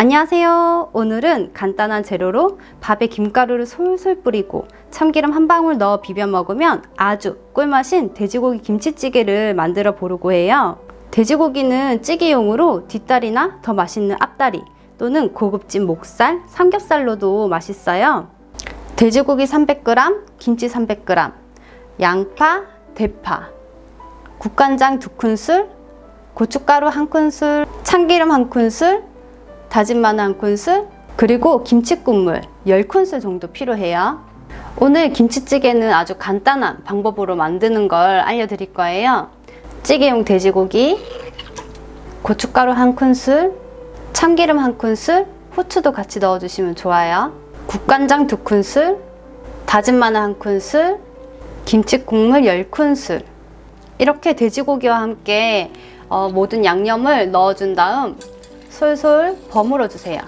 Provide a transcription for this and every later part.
안녕하세요. 오늘은 간단한 재료로 밥에 김가루를 솔솔 뿌리고 참기름 한 방울 넣어 비벼 먹으면 아주 꿀맛인 돼지고기 김치찌개를 만들어 보려고 해요. 돼지고기는 찌개용으로 뒷다리나 더 맛있는 앞다리 또는 고급진 목살, 삼겹살로도 맛있어요. 돼지고기 300g, 김치 300g, 양파, 대파, 국간장 2큰술, 고춧가루 1큰술, 참기름 1큰술, 다진 마늘 1큰술, 그리고 김치 국물 10큰술 정도 필요해요. 오늘 김치찌개는 아주 간단한 방법으로 만드는 걸 알려드릴 거예요. 찌개용 돼지고기, 고춧가루 1큰술, 참기름 1큰술, 후추도 같이 넣어주시면 좋아요. 국간장 2큰술, 다진 마늘 1큰술, 김치 국물 10큰술 이렇게 돼지고기와 함께 어, 모든 양념을 넣어준 다음 솔솔 버무려 주세요.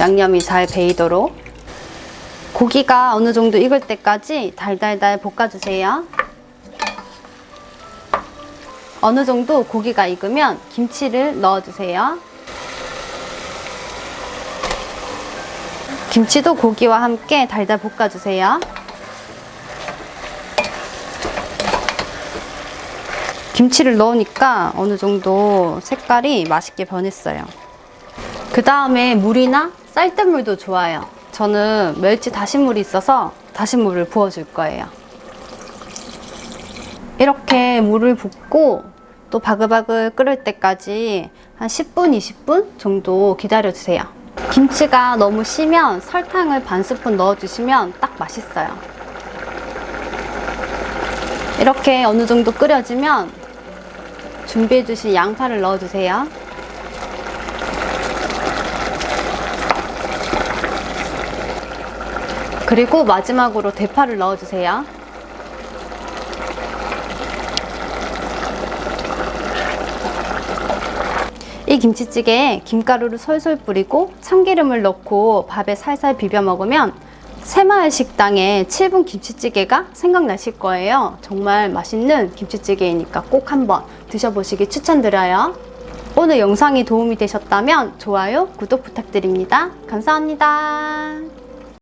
양념이 잘 배이도록 고기가 어느 정도 익을 때까지 달달달 볶아주세요. 어느 정도 고기가 익으면 김치를 넣어주세요. 김치도 고기와 함께 달달 볶아주세요. 김치를 넣으니까 어느 정도 색깔이 맛있게 변했어요. 그 다음에 물이나 쌀뜨물도 좋아요. 저는 멸치 다시물이 있어서 다시물을 부어줄 거예요. 이렇게 물을 붓고 또 바글바글 끓을 때까지 한 10분, 20분 정도 기다려주세요. 김치가 너무 시면 설탕을 반 스푼 넣어주시면 딱 맛있어요. 이렇게 어느 정도 끓여지면 준비해 주신 양파를 넣어 주세요. 그리고 마지막으로 대파를 넣어 주세요. 이 김치찌개에 김가루를 솔솔 뿌리고 참기름을 넣고 밥에 살살 비벼 먹으면 새마을 식당의 7분 김치찌개가 생각나실 거예요. 정말 맛있는 김치찌개이니까 꼭 한번 드셔보시기 추천드려요. 오늘 영상이 도움이 되셨다면 좋아요, 구독 부탁드립니다. 감사합니다.